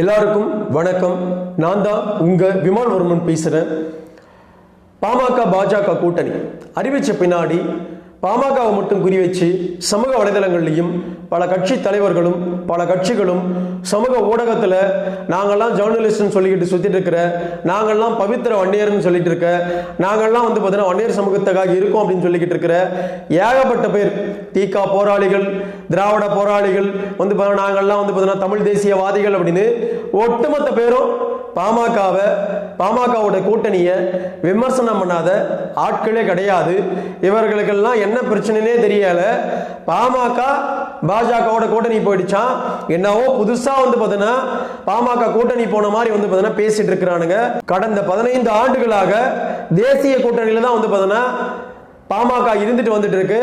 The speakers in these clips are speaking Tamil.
எல்லாருக்கும் வணக்கம். நான் தான் உங்க விமானவர்மன் பேசுறேன். பாமக பாஜக கூட்டணி. அறிவிச்ச பின்னாடி பாமகவை மட்டும் குறி வச்சு சமூக வலைதளங்கள்லையும் பல கட்சி தலைவர்களும் பல கட்சிகளும் சமூக ஊடகத்தில் நாங்கள்லாம் ஜேர்னலிஸ்ட்னு சொல்லிக்கிட்டு சுற்றிட்டு இருக்கிற நாங்கள்லாம் பவித்திர வன்னியர்னு சொல்லிட்டு இருக்க நாங்கள்லாம் வந்து பார்த்தீங்கன்னா வன்னியர் சமூகத்துக்காக இருக்கோம் அப்படின்னு சொல்லிக்கிட்டு இருக்கிற ஏகப்பட்ட பேர். தீகா போராளிகள் திராவிட போராளிகள் வந்து பாத்தீங்கன்னா நாங்கள்லாம் வந்து பார்த்தீங்கன்னா தமிழ் தேசியவாதிகள் அப்படின்னு ஒட்டுமொத்த பேரும் பாமகவை பாமகவோட கூட்டணியை விமர்சனம் பண்ணாத ஆட்களே கிடையாது. இவர்களுக்கெல்லாம் என்ன பிரச்சனைனே தெரியல. பாமக பாஜகவோட கூட்டணி போயிடுச்சான் என்னவோ புதுசா வந்து பார்த்தீங்கன்னா பாமக கூட்டணி போன மாதிரி வந்து பார்த்தீங்கன்னா பேசிட்டு இருக்கிறானுங்க. கடந்த பதினைந்து ஆண்டுகளாக தேசிய கூட்டணியில தான் வந்து பார்த்தீங்கன்னா பாமக இருந்துட்டு வந்துட்டு இருக்கு.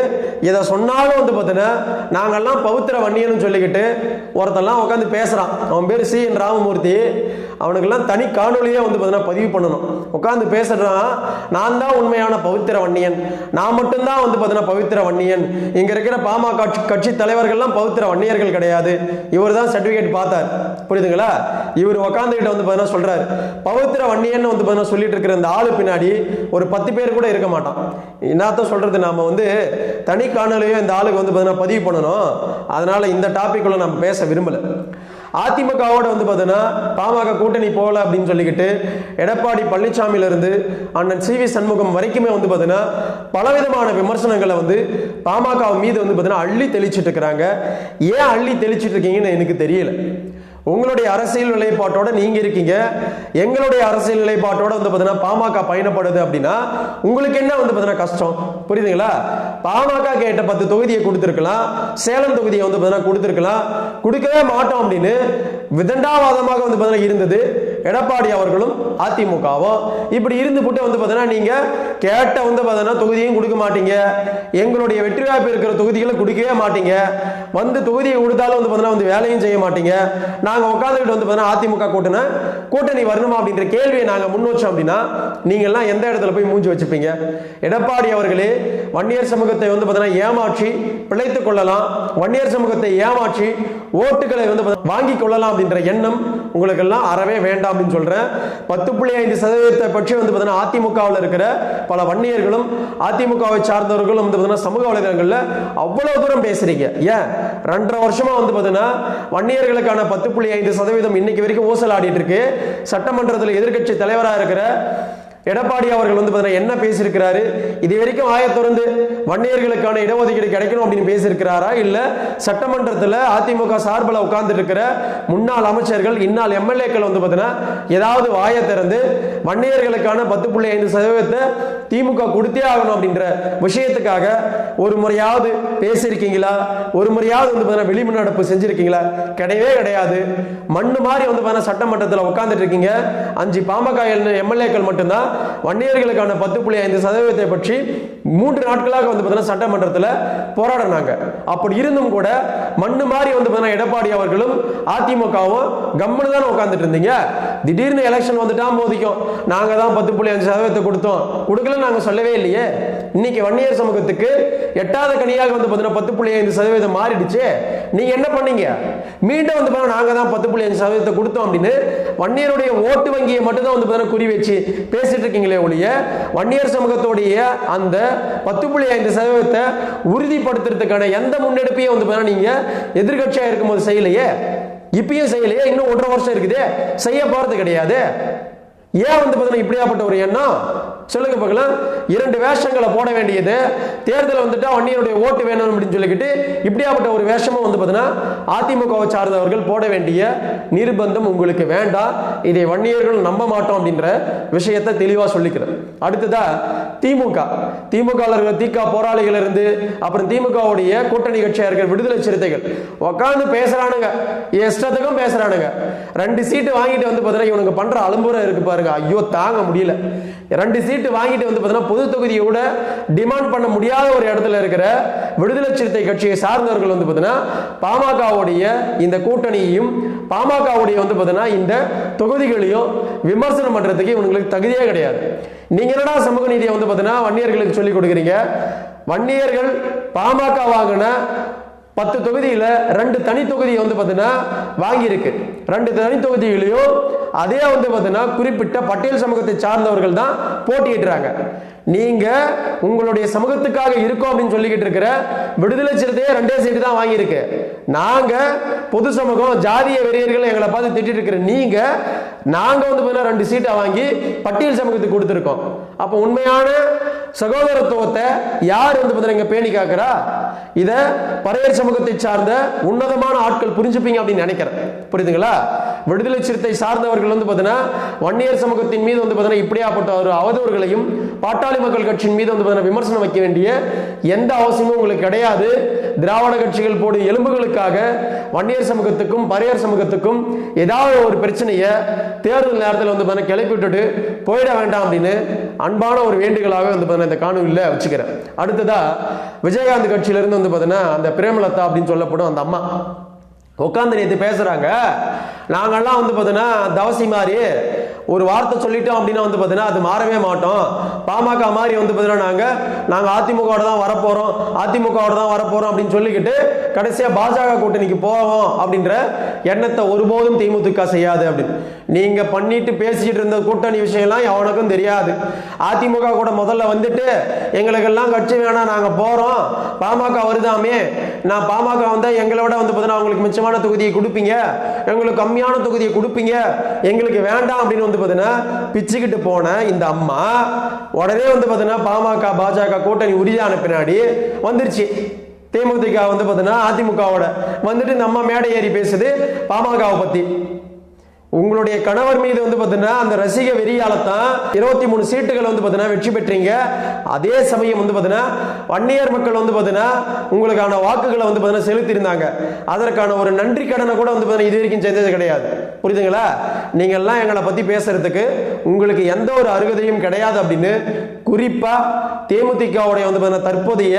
இதை சொன்னாலும் வந்து பார்த்தீங்கன்னா நாங்கள்லாம் பவித்திர வன்னியன்னு சொல்லிக்கிட்டு ஒருத்தெல்லாம் உட்காந்து பேசுறான். அவன் பேர் சி. என். ராமமூர்த்தி. அவனுக்கெல்லாம் தனி காணொலியே வந்து பார்த்தீங்கன்னா பதிவு பண்ணணும். உட்காந்து பேசுறான் நான் தான் உண்மையான பவித்திர வன்னியன். நான் மட்டும்தான் வந்து பார்த்தீங்கன்னா பவித்திர வன்னியன். இங்கே இருக்கிற பாமக கட்சி- கட்சி தலைவர்கள்லாம் பவித்திர வன்னியர்கள் கிடையாது. இவர் தான் சர்டிஃபிகேட் பார்த்தார். புரியுதுங்களா? இவர் உட்காந்துக்கிட்ட வந்து பார்த்தீங்கன்னா சொல்கிறார் பவித்திர வன்னியன் வந்து பார்த்தீங்கன்னா சொல்லிட்டு இருக்கிற இந்த ஆளு பின்னாடி ஒரு பத்து பேர் கூட இருக்க மாட்டான். என்னத்தான் சொல்கிறது நாம் வந்து தனி காணொலியோ இந்த ஆளுக்கு வந்து பார்த்தீங்கன்னா பதிவு பண்ணணும். அதனால் இந்த டாபிக்குள்ளே நம்ம பேச விரும்பலை. அதிமுகவோட வந்து பார்த்தீங்கன்னா பாமக கூட்டணி போகல அப்படின்னு சொல்லிக்கிட்டு எடப்பாடி பழனிசாமியிலிருந்து அண்ணன் சி வி சண்முகம் வரைக்குமே வந்து பார்த்தீங்கன்னா பலவிதமான விமர்சனங்களை வந்து பாமக மீது வந்து பார்த்தீங்கன்னா அள்ளி தெளிச்சிட்டு இருக்கிறாங்க. ஏன் அள்ளி தெளிச்சிட்டு இருக்கீங்கன்னு எனக்கு தெரியல. உங்களுடைய அரசியல் நிலைப்பாட்டோட நீங்க இருக்கீங்க. எங்களுடைய அரசியல் நிலைப்பாட்டோட வந்து பார்த்தீங்கன்னா பாமக பயணப்படுது அப்படின்னா உங்களுக்கு என்ன வந்து பார்த்தீங்கன்னா கஷ்டம்? புரியுதுங்களா? பாமக கேட்ட பத்து தொகுதியை கொடுத்துருக்கலாம். சேலம் தொகுதியை வந்து பார்த்தீங்கன்னா கொடுத்துருக்கலாம். கொடுக்கவே மாட்டோம் அப்படின்னு விதண்டாவாதமாக வந்து பார்த்தீங்கன்னா இருந்தது. எடப்பாடி அவர்களும் அதிமுகவும் இப்படி இருந்து போட்டு வந்து பார்த்தீங்கன்னா நீங்கள் கேட்ட வந்து பார்த்தீங்கன்னா தொகுதியும் கொடுக்க மாட்டீங்க. எங்களுடைய வெற்றி வாய்ப்பு இருக்கிற தொகுதிகளை கொடுக்கவே மாட்டீங்க. வந்து தொகுதியை கொடுத்தாலும் வந்து பார்த்தீங்கன்னா வந்து வேலையும் செய்ய மாட்டீங்க. நாங்கள் உட்காந்துக்கிட்டு வந்து பார்த்தீங்கன்னா அதிமுக கூட்டணி கூட்டணி வரணுமா அப்படின்ற கேள்வியை நாங்கள் முன் வச்சோம் அப்படின்னா நீங்கள்லாம் எந்த இடத்துல போய் மூஞ்சி வச்சுப்பீங்க? எடப்பாடி அவர்களே வன்னியர் சமூகத்தை வந்து பார்த்தீங்கன்னா ஏமாற்றி பிழைத்துக் கொள்ளலாம். வன்னியர் சமூகத்தை ஏமாற்றி ஓட்டுகளை வந்து பார்த்தீங்கன்னா வாங்கி கொள்ளலாம் அப்படின்ற எண்ணம் உங்களுக்கு எல்லாம் அறவே வேண்டாம் அப்படின்னு சொல்றேன். பத்து புள்ளி ஐந்து சதவீதத்தை பற்றி வந்து பார்த்தீங்கன்னா அதிமுகவில் இருக்கிற பல வன்னியர்களும் அதிமுகவை சார்ந்தவர்களும் வந்து பார்த்தீங்கன்னா சமூக வலைதளங்களில் அவ்வளவு தூரம் பேசுறீங்க. ஏன்? ரெண்டரை வருஷமா வந்து பார்த்தீங்கன்னா வன்னியர்களுக்கான பத்து புள்ளி ஐந்து சதவீதம் இன்னைக்கு வரைக்கும் ஊசலாடிட்டு இருக்கு. சட்டமன்றத்தில் எதிர்க்கட்சி தலைவராக இருக்கிற எடப்பாடி அவர்கள் வந்து பார்த்தீங்கன்னா என்ன பேசியிருக்கிறாரு? இது வரைக்கும் ஆயத்திறந்து வன்னியர்களுக்கான இடஒதுக்கீடு கிடைக்கணும் அப்படின்னு பேசியிருக்கிறாரா? இல்ல சட்டமன்றத்தில் அதிமுக சார்பில் உட்கார்ந்துட்டு இருக்கிற முன்னாள் அமைச்சர்கள் இன்னால் எம்எல்ஏக்கள் வந்து பார்த்தீங்கன்னா ஏதாவது வாயை திறந்து வன்னியர்களுக்கான பத்து புள்ளி ஐந்து சதவீதத்தை திமுக கொடுத்தே ஆகணும் அப்படின்ற விஷயத்துக்காக ஒரு முறையாவது பேசியிருக்கீங்களா? ஒரு முறையாவது வந்து பார்த்தீங்கன்னா வெளிநடப்பு செஞ்சிருக்கீங்களா? கிடையவே கிடையாது. மண்ணு மாதிரி வந்து பார்த்தீங்கன்னா சட்டமன்றத்தில் உட்காந்துட்டு இருக்கீங்க. அஞ்சு பாமக எம்எல்ஏக்கள் மட்டும்தான். வன்னியர்களுக்கான பத்து புள்ளி ஐந்து சதவீதத்தை பற்றி மூன்று நாட்களாக வந்து பார்த்தீங்கன்னா சட்டமன்றத்தில் போராடினாங்க. அப்படி இருந்தும் கூட மண்ணு மாதிரி வந்து பார்த்தீங்கன்னா எடப்பாடி அவர்களும் அதிமுகவும் கம்முன்னு தானே உட்காந்துட்டு இருந்தீங்க. திடீர்னு எலெக்ஷன் வந்துட்டா மோதிக்கும். நாங்கள் தான் பத்து புள்ளி அஞ்சு சதவீதத்தை கொடுத்தோம். கொடுக்கல நாங்கள் சொல்லவே இல்லையே. இன்னைக்கு வன்னியர் சமூகத்துக்கு எட்டாவது கனியாக வந்து பார்த்தீங்கன்னா பத்து புள்ளி ஐந்து சதவீதம் மாறிடுச்சு. நீங்க என்ன பண்ணீங்க? மீண்டும் வந்து பார்த்தீங்கன்னா நாங்க தான் பத்து புள்ளி அஞ்சு சதவீதத்தை கொடுத்தோம் அப்படின்னு வன்னியருடைய ஓட்டு வங்கியை மட்டும் தான் வந்து பார்த்தீங்கன்னா குறி வச்சு பேசிட்டு இருக்கீங்களே ஒழிய வன்னியர் சமூகத்துடைய அந்த பத்து புள்ளி ஐந்து சதவீதத்தை உறுதிப்படுத்துறதுக்கான எந்த முன்னெடுப்பையும் வந்து பார்த்தீங்கன்னா நீங்க எதிர்கட்சியா இருக்கும்போது செய்யலையே. இப்பயும் செய்யலையே இன்னும் ஒன்றரை வருஷம் இருக்குது. செய்ய போறது கிடையாது. ஏன் வந்து பார்த்தீங்கன்னா இப்படியாப்பட்ட ஒரு எண்ணம்? சொல்லுங்க பார்க்கலாம் இரண்டு வேஷங்களை போட வேண்டியது. தேர்தல் வந்துட்டா வன்னியருடைய ஓட்டு வேணும் அப்படின்னு சொல்லிக்கிட்டு இப்படியாப்பட்ட ஒரு வேஷமும் வந்து பார்த்தீங்கன்னா அதிமுகவை சார்ந்தவர்கள் போட வேண்டிய நிர்பந்தம் உங்களுக்கு வேண்டாம். இதை வன்னியர்கள் நம்ப மாட்டோம் அப்படின்ற விஷயத்தை தெளிவா சொல்லிக்கிறேன். அடுத்ததா திமுக. திமுக இருக்கிற திக போராளிகள் இருந்து அப்புறம் திமுகவுடைய கூட்டணி கட்சியாக இருக்கிற விடுதலை சிறுத்தைகள். உட்காந்து பேசுறானுங்க. இஷ்டத்துக்கும் பேசுறானுங்க. ரெண்டு சீட்டு வாங்கிட்டு வந்து பார்த்தீங்கன்னா இவனுக்கு பண்ற அலம்புரை இருக்கு பாருங்க. ஐயோ தாங்க முடியல. ரெண்டு சீட்டு வாங்கிட்டு வந்து பார்த்தீங்கன்னா பொது தொகுதியோட டிமாண்ட் பண்ண முடியாத ஒரு இடத்துல இருக்கிற விடுதலை சிறுத்தை கட்சியை சார்ந்தவர்கள் வந்து பார்த்தீங்கன்னா பாமகவுடைய இந்த கூட்டணியையும் பாமகவுடைய வந்து பார்த்தீங்கன்னா இந்த தொகுதிகளையும் விமர்சனம் பண்றதுக்கு இவங்களுக்கு தகுதியே கிடையாது. நீங்க என்னடா சமூக நீதியை வந்து பார்த்தீங்கன்னா வன்னியர்களுக்கு சொல்லிக் கொடுக்குறீங்க? வன்னியர்கள் பாமக வாங்கின பத்து தொகுதியில் ரெண்டு தனி தொகுதியை வந்து பார்த்தீங்கன்னா வாங்கியிருக்கு. ரெண்டு தனி தொகுதிகளையும் அதே வந்து பார்த்தீங்கன்னா குறிப்பிட்ட பட்டியல் சமூகத்தை சார்ந்தவர்கள் தான் போட்டியிடுறாங்க. நீங்க உங்களுடைய சமூகத்துக்காக இருக்கோம் அப்படின்னு சொல்லிக்கிட்டு இருக்கிற விடுதலை சிறுத்தையே ரெண்டே சீட்டு தான் வாங்கியிருக்கு. நாங்க பொது சமூகம் ஜாதிய வெறியர்கள் எங்களை பார்த்து திட்டிட்டு இருக்கிற நீங்க நாங்க வந்து பார்த்தீங்கன்னா ரெண்டு சீட்டை வாங்கி பட்டியல் சமூகத்துக்கு கொடுத்துருக்கோம். அப்போ உண்மையான சகோதரத்துவத்தை யார் வந்து பார்த்தீங்கன்னா இங்க பேணி காக்கிறா? இத பறையர் சமூகத்தை சார்ந்த உன்னதமான ஆட்கள் புரிஞ்சுப்பீங்க அப்படின்னு நினைக்கிறேன். புரியுதுங்களா? விடுதலை சிறுத்தை சார்ந்தவர்கள் வந்து பார்த்தீங்கன்னா வன்னியர் சமூகத்தின் மீது வந்து பார்த்தீங்கன்னா இப்படியாப்பட்ட ஒரு அவதூறுகளையும் பாட்டாளி மக்கள் கட்சியின் மீது வந்து பார்த்தீங்கன்னா விமர்சனம் வைக்க வேண்டிய எந்த அவசியமும் உங்களுக்கு கிடையாது. திராவிட கட்சிகள் போடும் எலும்புகளுக்காக வன்னியர் சமூகத்துக்கும் பறையர் சமூகத்துக்கும் ஏதாவது ஒரு பிரச்சனையை தேர்தல் நேரத்தில் வந்து பார்த்தீங்கன்னா கிளப்பி விட்டுட்டு போயிட வேண்டாம் அப்படின்னு அன்பான ஒரு வேண்டுகளாக வந்து பார்த்தீங்கன்னா இந்த காணொலியில் வச்சுக்கிறேன். அடுத்ததா விஜயகாந்த் இருந்து வந்து பார்த்தீங்கன்னா அந்த பிரேமலதா அப்படின்னு சொல்லப்படும் அந்த அம்மா. உட்காந்து நேற்று பேசுறாங்க. நாங்கெல்லாம் வந்து பார்த்தீங்கன்னா தவசி மாதிரி ஒரு வார்த்தை சொல்லிட்டோம் அப்படின்னா வந்து பார்த்தீங்கன்னா அது மாறவே மாட்டோம். பாமக மாதிரி வந்து பார்த்தீங்கன்னா நாங்கள் நாங்கள் அதிமுகவோட தான் வரப்போகிறோம் அதிமுகவோட தான் வரப்போகிறோம் அப்படின்னு சொல்லிக்கிட்டு கடைசியாக பாஜக கூட்டணிக்கு போவோம் அப்படின்ற எண்ணத்தை ஒருபோதும் திமுக செய்யாது அப்படின்னு. நீங்கள் பண்ணிட்டு பேசிட்டு இருந்த கூட்டணி விஷயம்லாம் எவனுக்கும் தெரியாது. அதிமுக கூட முதல்ல வந்துட்டு எங்களுக்கெல்லாம் கட்சி வேணாம் நாங்கள் போகிறோம் பாமக வருதாமே? நான் பாமக வந்தால் எங்களோட வந்து பார்த்தீங்கன்னா அவங்களுக்கு மிச்சமான தொகுதியை கொடுப்பீங்க. எங்களுக்கு கம்மியான தொகுதியை கொடுப்பீங்க. எங்களுக்கு வேண்டாம் அப்படின்னு வந்து பார்த்தீங்கன்னா பிச்சுக்கிட்டு போன இந்த அம்மா உடனே வந்து பார்த்தீங்கன்னா பாமக பாஜக கூட்டணி உறுதியான பின்னாடி வந்துருச்சு. தேமுதிக வந்து பார்த்தீங்கன்னா அதிமுகவோட. வந்துட்டு இந்த அம்மா மேடை ஏறி பேசுது பாமகவை பற்றி உங்களுடைய கணவர் மீது வந்து பார்த்தீங்கன்னா அந்த ரசிக வெறியால தான் இருபத்தி மூணு சீட்டுகள் வந்து பார்த்தீங்கன்னா வெற்றி பெற்றீங்க. அதே சமயம் வந்து பார்த்தீங்கன்னா வன்னியர் மக்கள் வந்து பார்த்தீங்கன்னா உங்களுக்கான வாக்குகளை வந்து பார்த்தீங்கன்னா செலுத்தியிருந்தாங்க. அதற்கான ஒரு நன்றி கடனை கூட வந்து பார்த்தீங்கன்னா இது வரைக்கும் செஞ்சது கிடையாது. புரியுதுங்களா? நீங்கள்லாம் எங்களை பற்றி பேசுறதுக்கு உங்களுக்கு எந்த ஒரு அருகதையும் கிடையாது அப்படின்னு குறிப்பாக தேமுதிகவுடைய வந்து பார்த்தீங்கன்னா தற்போதைய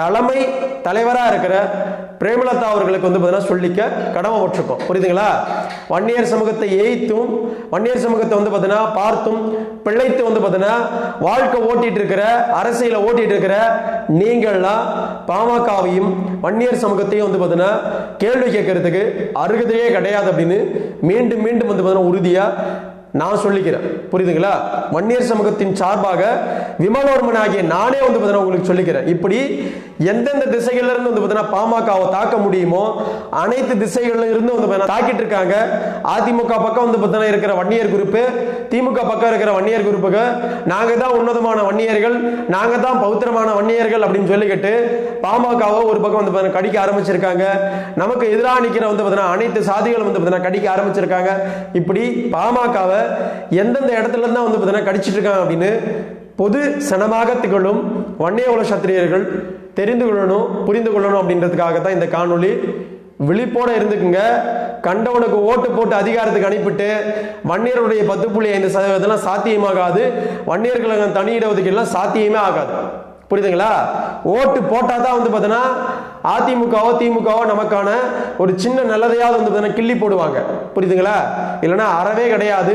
தலைமை தலைவராக இருக்கிற பிரேமலதா அவர்களுக்கு வந்து பார்த்தீங்கன்னா சொல்லிக்க கடமைப்பட்டிருக்கோம் புரியுதுங்களா? வன்னியர் சமூகத்தை ஏய்த்தும் வன்னியர் சமூகத்தை வந்து பார்த்தீங்கன்னா பார்த்தும் பிழைத்து வந்து பார்த்தீங்கன்னா வாழ்க்கை ஓட்டிட்டு இருக்கிற அரசியலை ஓட்டிட்டு இருக்கிற நீங்கள்லாம் பாமகவையும் வன்னியர் சமூகத்தையும் வந்து பார்த்தீங்கன்னா கேள்வி கேட்கறதுக்கு அருகதையே கிடையாது அப்படின்னு மீண்டும் மீண்டும் வந்து பார்த்தீங்கன்னா உறுதியாக நான் சொல்லிக்கிறேன். புரியுதுங்களா? வன்னியர் சமூகத்தின் சார்பாக விமலோர்மன் ஆகிய நானே வந்து பார்த்தீங்கன்னா உங்களுக்கு சொல்லிக்கிறேன். இப்படி எந்தெந்த திசைகள்ல இருந்து வந்து பார்த்தீங்கன்னா பாமகவை தாக்க முடியுமோ அனைத்து திசைகள்ல இருந்து வந்து தாக்கிட்டு இருக்காங்க. அதிமுக பக்கம் வந்து பார்த்தீங்கன்னா இருக்கிற வன்னியர் குரூப்பு திமுக பக்கம் இருக்கிற வன்னியர் குரூப்புக்கு நாங்கள் தான் உன்னதமான வன்னியர்கள் நாங்கள் தான் பௌத்திரமான வன்னியர்கள் அப்படின்னு சொல்லிக்கிட்டு பாமகவை ஒரு பக்கம் வந்து பார்த்தீங்கன்னா கடிக்க ஆரம்பிச்சிருக்காங்க. நமக்கு எதிராக நிற்கிற வந்து பார்த்தீங்கன்னா அனைத்து சாதிகளும் வந்து பார்த்தீங்கன்னா கடிக்க ஆரம்பிச்சிருக்காங்க. இப்படி பாமகவை எந்தெந்த இடத்துல தான் வந்து பார்த்தீங்கன்னா கடிச்சிட்டு இருக்காங்க அப்படின்னு பொது சனமாக திகழும் வன்னியகுல சத்திரியர்கள் தெரிந்து கொள்ளணும் புரிந்து கொள்ளணும் அப்படின்றதுக்காக தான் இந்த காணொளி விழிப்போட இருந்துக்குங்க. கண்டவனுக்கு ஓட்டு போட்டு அதிகாரத்துக்கு அனுப்பிட்டு வன்னியருடைய பத்து புள்ளி ஐந்து சதவீதம்லாம் சாத்தியமாகாது. வன்னியர்கள் தனி இடஒதுக்கீடுலாம் சாத்தியமே ஆகாது. புரியுதுங்களா? ஓட்டு போட்டால் தான் வந்து பார்த்தீங்கன்னா அதிமுகவோ திமுகவோ நமக்கான ஒரு சின்ன நல்லதையாவது வந்து பார்த்தீங்கன்னா கிள்ளி போடுவாங்க. புரியுதுங்களா? இல்லைன்னா அறவே கிடையாது.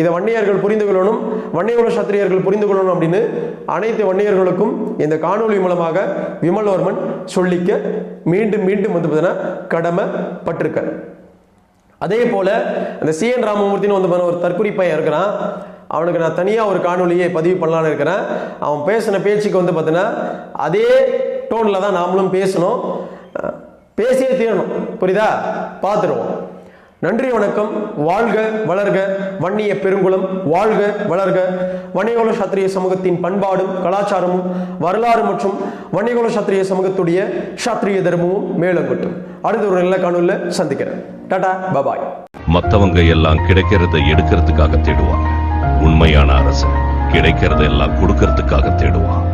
இதை வன்னியர்கள் புரிந்து கொள்ளணும் வன்னியகுல சத்திரியர்கள் புரிந்து கொள்ளணும் அப்படின்னு அனைத்து வன்னியர்களுக்கும் இந்த காணொளி மூலமாக விமல்வர்மன் சொல்லிக்க மீண்டும் மீண்டும் வந்து பார்த்தீங்கன்னா கடமைப்பட்டிருக்க அதே போல அந்த சி என் ராமமூர்த்தின்னு வந்து பாருங்க ஒரு தற்குறிப்பையன் இருக்கிறான். அவனுக்கு நான் தனியாக ஒரு காணொலியை பதிவு பண்ணலான்னு இருக்கிறேன். அவன் பேசின பேச்சுக்கு வந்து பார்த்தீங்கன்னா அதே டோனில் தான் நாமளும் பேசணும். பேசியே தீரணும். புரியுதா? பார்த்துருவோம் நன்றி வணக்கம். வாழ்க வளர்க. வன்னிய பெருங்குளம். வாழ்க வளர்க. வன்னியகுல சத்திரிய சமூகத்தின் பண்பாடும் கலாச்சாரமும் வரலாறு மற்றும் வன்னியகுல சத்திரிய சமூகத்துடைய சத்திரிய தர்மமும் மேலங்கட்டும். அடுத்த ஒரு நல்ல காணொலியில் சந்திக்கிறேன். Tata bye bye. மத்தவங்க எல்லாம் கிடைக்கிறத எடுக்கிறதுக்காக தேடுவாங்க. உண்மையான அரசன் கிடைக்கிறதெல்லாம் கொடுக்கறதுக்காக தேடுவான்.